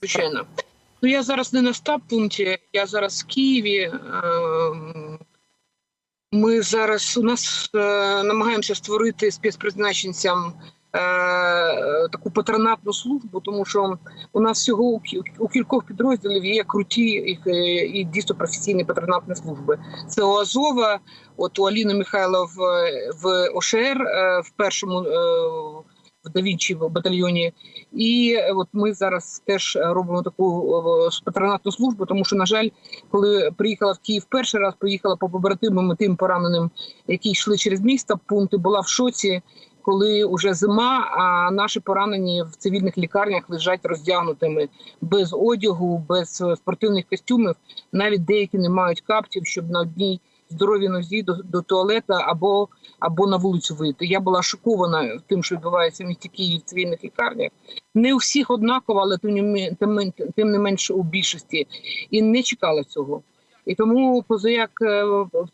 Звичайно. Ну я зараз не на стаб пункті, я зараз в Києві. Ем, Ми зараз у нас е, намагаємося створити спецпризначенцям е, таку патронатну службу, тому що у нас всього у кількох підрозділів є круті і, е, і дійсно професійні патронатні служби. Це у Азова, от у Аліни Михайлов в ОШР в першому Давінчі в батальйоні. І е, от ми зараз теж робимо таку е, патронатну службу, тому що, на жаль, коли приїхала в Київ перший раз, приїхала по побратимам тим пораненим, які йшли через місто, пункти була в шоці. Коли вже зима, а наші поранені в цивільних лікарнях лежать роздягнутими без одягу, без е, спортивних костюмів. Навіть деякі не мають каптів, щоб на одній здоровій нозі до, до туалета або або на вулицю вийти. Я була шокована тим, що відбувається в місті Києві в цивільних лікарнях. Не у всіх однаково, але тим тим не менше у більшості. І не чекала цього. І тому позаяк е,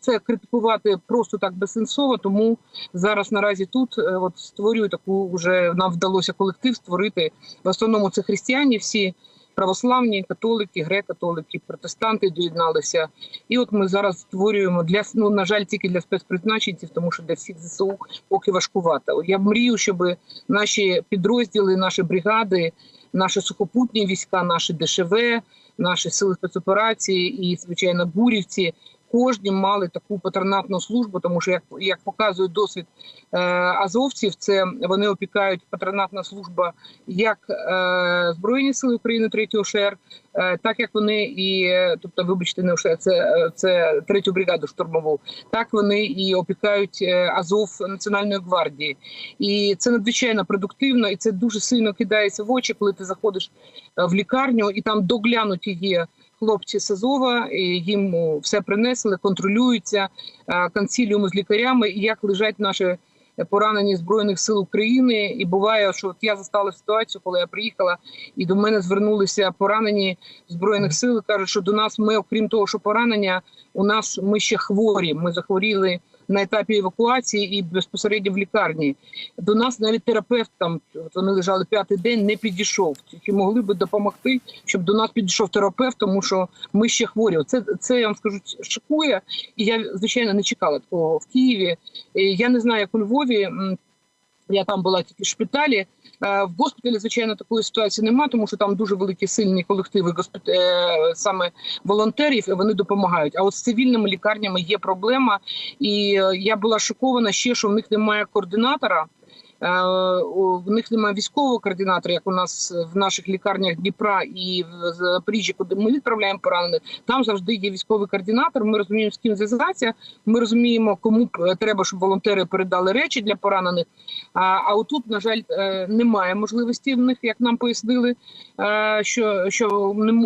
це критикувати просто так безсенсово. Тому зараз наразі тут е, от створюю таку вже нам вдалося колектив створити. В основному це християні всі. Православні, католики, греко-католики, протестанти доєдналися, і от ми зараз створюємо для ну на жаль, тільки для спецпризначенців, тому що для всіх ЗСУ поки важкувато. Я мрію, щоб наші підрозділи, наші бригади, наші сухопутні війська, наші ДШВ, наші сили спецоперації і звичайно бурівці. Кожні мали таку патронатну службу, тому що як, як показує досвід е, азовців, це вони опікають патронатна служба як е, Збройні Сили України 3 ШР, е, так як вони і, е, тобто, вибачте, не ШР, це, е, це третю бригаду штурмову, так вони і опікають е, Азов Національної гвардії. І це надзвичайно продуктивно, і це дуже сильно кидається в очі, коли ти заходиш в лікарню, і там доглянуті є хлопці з Азова, їм все принесли, контролюються консіліум з лікарями, і як лежать наші поранені збройних сил України. І буває, що от я застала ситуацію, коли я приїхала, і до мене звернулися поранені збройних сил. і Кажуть, що до нас ми, окрім того, що поранення, у нас ми ще хворі. Ми захворіли на етапі евакуації і безпосередньо в лікарні. До нас навіть терапевт там вони лежали п'ятий день, не підійшов. Чи могли би допомогти, щоб до нас підійшов терапевт, тому що ми ще хворі. Це це я вам скажу шокує. І я звичайно не чекала такого в Києві. Я не знаю, як у Львові. Я там була тільки в шпиталі. Е, В госпіталі, звичайно, такої ситуації немає, тому що там дуже великі сильні колективи госпіт... е, саме волонтерів, і вони допомагають. А от з цивільними лікарнями є проблема, і е, я була шокована ще, що в них немає координатора. В них немає військового координатора, як у нас в наших лікарнях Дніпра і в Запоріжжі, куди ми відправляємо поранених. Там завжди є військовий координатор. Ми розуміємо, з ким зв'язатися. Ми розуміємо, кому треба, щоб волонтери передали речі для поранених. А, а отут, на жаль, е, немає можливості в них, як нам пояснили, е, що, що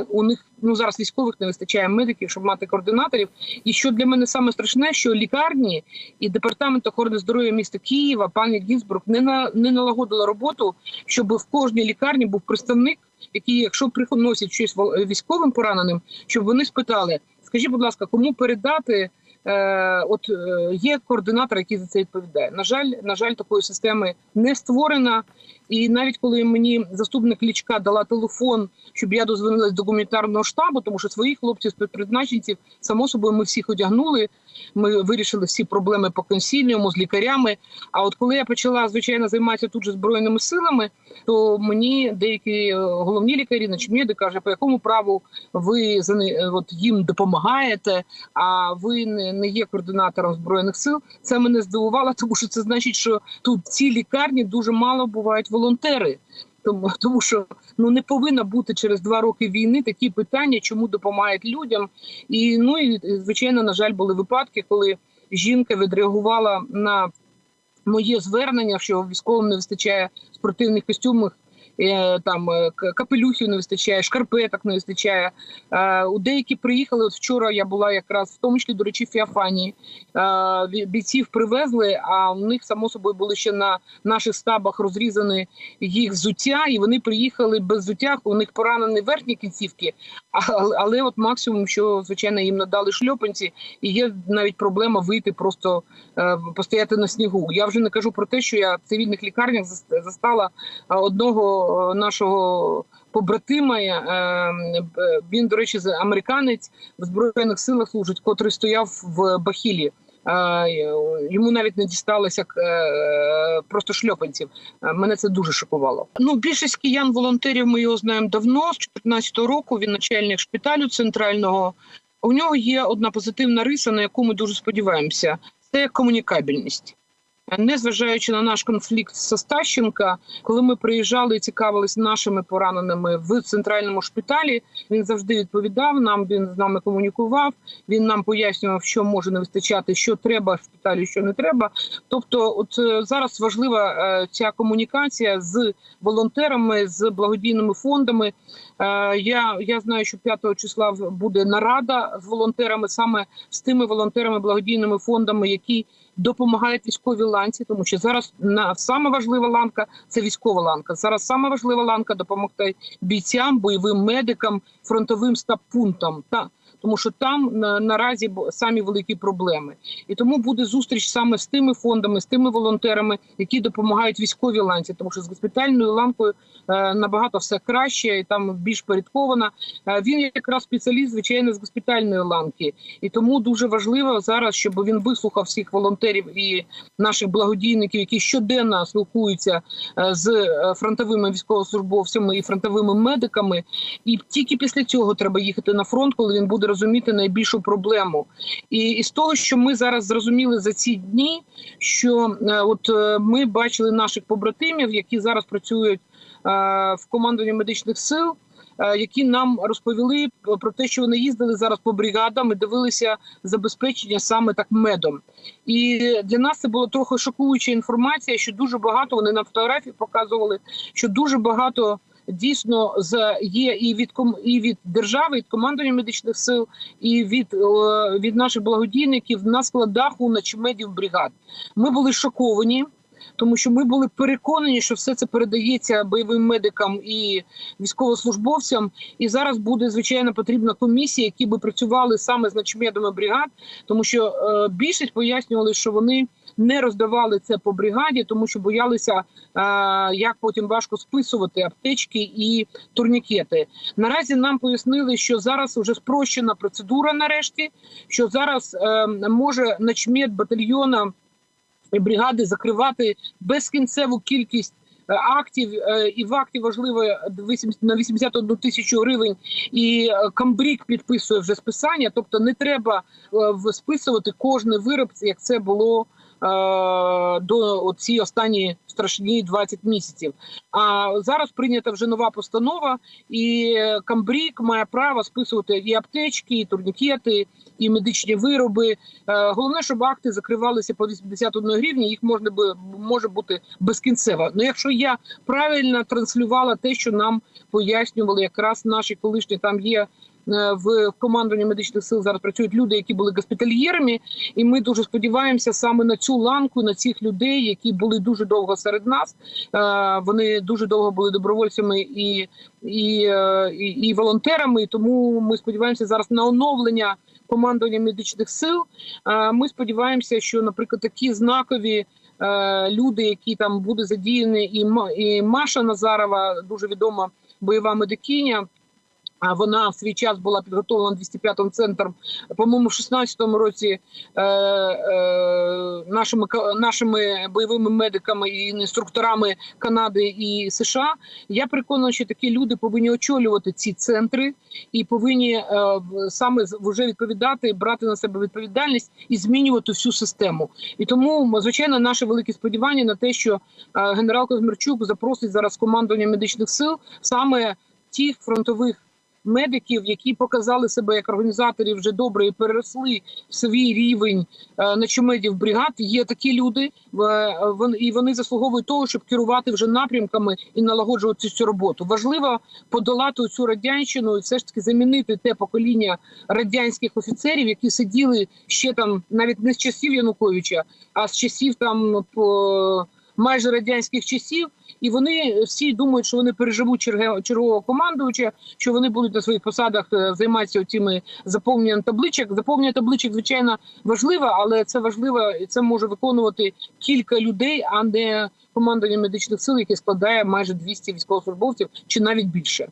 у них ну зараз військових не вистачає медиків, щоб мати координаторів. І що для мене саме страшне, що лікарні і департамент охорони здоров'я міста Києва, пані Гінзбург, не на не налагодила роботу, щоб в кожній лікарні був представник, який, якщо приносять щось військовим пораненим, щоб вони спитали: скажіть, будь ласка, кому передати? Е, от е, є координатор, який за це відповідає. На жаль, на жаль, такої системи не створена. І навіть коли мені заступник лічка дала телефон, щоб я дозвонилась до гуманітарного штабу, тому що своїх хлопців спецпризначенців, само собою, ми всіх одягнули. Ми вирішили всі проблеми по консіліуму з лікарями. А от коли я почала звичайно займатися тут же збройними силами, то мені деякі е, головні лікарі, начмеди, каже, по якому праву ви за е, от їм допомагаєте, а ви не, є координатором збройних сил. Це мене здивувало, тому що це значить, що тут в цій лікарні дуже мало бувають волонтери. Тому, тому що ну не повинно бути через два роки війни такі питання, чому допомагають людям. І ну і звичайно, на жаль, були випадки, коли жінка відреагувала на моє звернення, що військовим не вистачає спортивних костюмів. Е, Там е, капелюхів не вистачає, шкарпеток не вистачає. Е, У деякі приїхали. От вчора я була якраз в тому числі, до речі, в Феофанії. Е, Бійців привезли, а у них само собою були ще на наших стабах розрізані їх взуття, і вони приїхали без взуття. У них поранені верхні кінцівки, але, але от максимум, що звичайно їм надали шльопанці, і є навіть проблема вийти просто е, постояти на снігу. Я вже не кажу про те, що я в цивільних лікарнях зас- застала е, одного нашого нашого побратима. е, е, Він, до речі, американець в збройних силах служить, котрий стояв в Бахілі. Е, Йому навіть не дісталося е, просто шльопанців. Е, Мене це дуже шокувало. Ну, більшість киян волонтерів ми його знаємо давно. З 2014 року він начальник шпиталю центрального. У нього є одна позитивна риса, на яку ми дуже сподіваємося. Це комунікабельність. Незважаючи на наш конфлікт з Состащенка, коли ми приїжджали і цікавилися нашими пораненими в центральному шпиталі, він завжди відповідав нам. Він з нами комунікував. Він нам пояснював, що може не вистачати, що треба в шпиталі, що не треба. Тобто, от е, зараз важлива е, ця комунікація з волонтерами, з благодійними фондами. Е, Я, я знаю, що 5 числа буде нарада з волонтерами, саме з тими волонтерами, благодійними фондами, які допомагають військовій ланці, тому що зараз на сама важлива ланка це військова ланка. Зараз сама важлива ланка допомогти бійцям, бойовим медикам, фронтовим стаб-пунктам. Та тому, що там на, наразі самі великі проблеми, і тому буде зустріч саме з тими фондами, з тими волонтерами, які допомагають військовій ланці, тому що з госпітальною ланкою е, набагато все краще і там більш порядковано. Е, він якраз спеціаліст, звичайно, з госпітальної ланки, і тому дуже важливо зараз, щоб він вислухав всіх волонтерів і наших благодійників, які щоденно спілкуються е, з е, фронтовими військовослужбовцями і фронтовими медиками. І тільки після цього треба їхати на фронт, коли він буде розуміти найбільшу проблему. І, і з того, що ми зараз зрозуміли за ці дні, що е, от е, ми бачили наших побратимів, які зараз працюють е, в командуванні медичних сил. е, Які нам розповіли про те, що вони їздили зараз по бригадам і дивилися забезпечення саме так медом. І для нас це була трохи шокуюча інформація, що дуже багато вони на фотографії показували, що дуже багато дійсно з є і від ком і від держави, від командування медичних сил, і від, від наших благодійників на складах у начмедів бригад. Ми були шоковані. Тому що ми були переконані, що все це передається бойовим медикам і військовослужбовцям. І зараз буде звичайно потрібна комісія, які би працювали саме з начмедами бригад, тому що е, більшість пояснювали, що вони не роздавали це по бригаді, тому що боялися, е, як потім важко списувати аптечки і турнікети. Наразі нам пояснили, що зараз вже спрощена процедура. Нарешті що зараз е, може начмед батальйона бригади закривати безкінцеву кількість. е, Актів е, і в акті важливо 80 на 81 тисячу гривень, і е, Камбрік підписує вже списання. Тобто не треба е, списувати кожний вироб, як це було е, до ці останні страшні 20 місяців. А зараз прийнята вже нова постанова, і е, Камбрік має право списувати і аптечки, і турнікети, і медичні вироби. Е, Головне, щоб акти закривалися по 81 гривні, їх можна би може бути безкінцево. Ну якщо я правильно транслювала те, що нам пояснювали, якраз наші колишні там є. Е, В командуванні медичних сил зараз працюють люди, які були госпітальєрами, і ми дуже сподіваємося саме на цю ланку, на цих людей, які були дуже довго серед нас. Е, Вони дуже довго були добровольцями і, і, е, і, і волонтерами. Тому ми сподіваємося зараз на оновлення командування медичних сил. Ми сподіваємося, що, наприклад, такі знакові люди, які там будуть задіяні, і Маша Назарова, дуже відома бойова медикиня. Вона в свій час була підготовлена 205-м центром, по-моєму, в 16-му році е, е, нашими нашими бойовими медиками і інструкторами Канади і США. Я переконана, що такі люди повинні очолювати ці центри і повинні е, саме вже відповідати, брати на себе відповідальність і змінювати всю систему. І тому, звичайно, наше велике сподівання на те, що е, генерал Козмірчук запросить зараз командування медичних сил саме тих фронтових медиків, які показали себе як організаторів вже добре і переросли свій рівень е, начомедів бригад. Є такі люди, е, і вони заслуговують того, щоб керувати вже напрямками і налагоджувати цю роботу. Важливо подолати цю радянщину і все ж таки замінити те покоління радянських офіцерів, які сиділи ще там навіть не з часів Януковича, а з часів там по майже радянських часів, і вони всі думають, що вони переживуть черге- чергового командувача, що вони будуть на своїх посадах е, займатися цими заповненням табличок. Заповнення табличок, звичайно, важливо, але це важливо і це може виконувати кілька людей, а не командування медичних сил, яке складає майже 200 військовослужбовців чи навіть більше.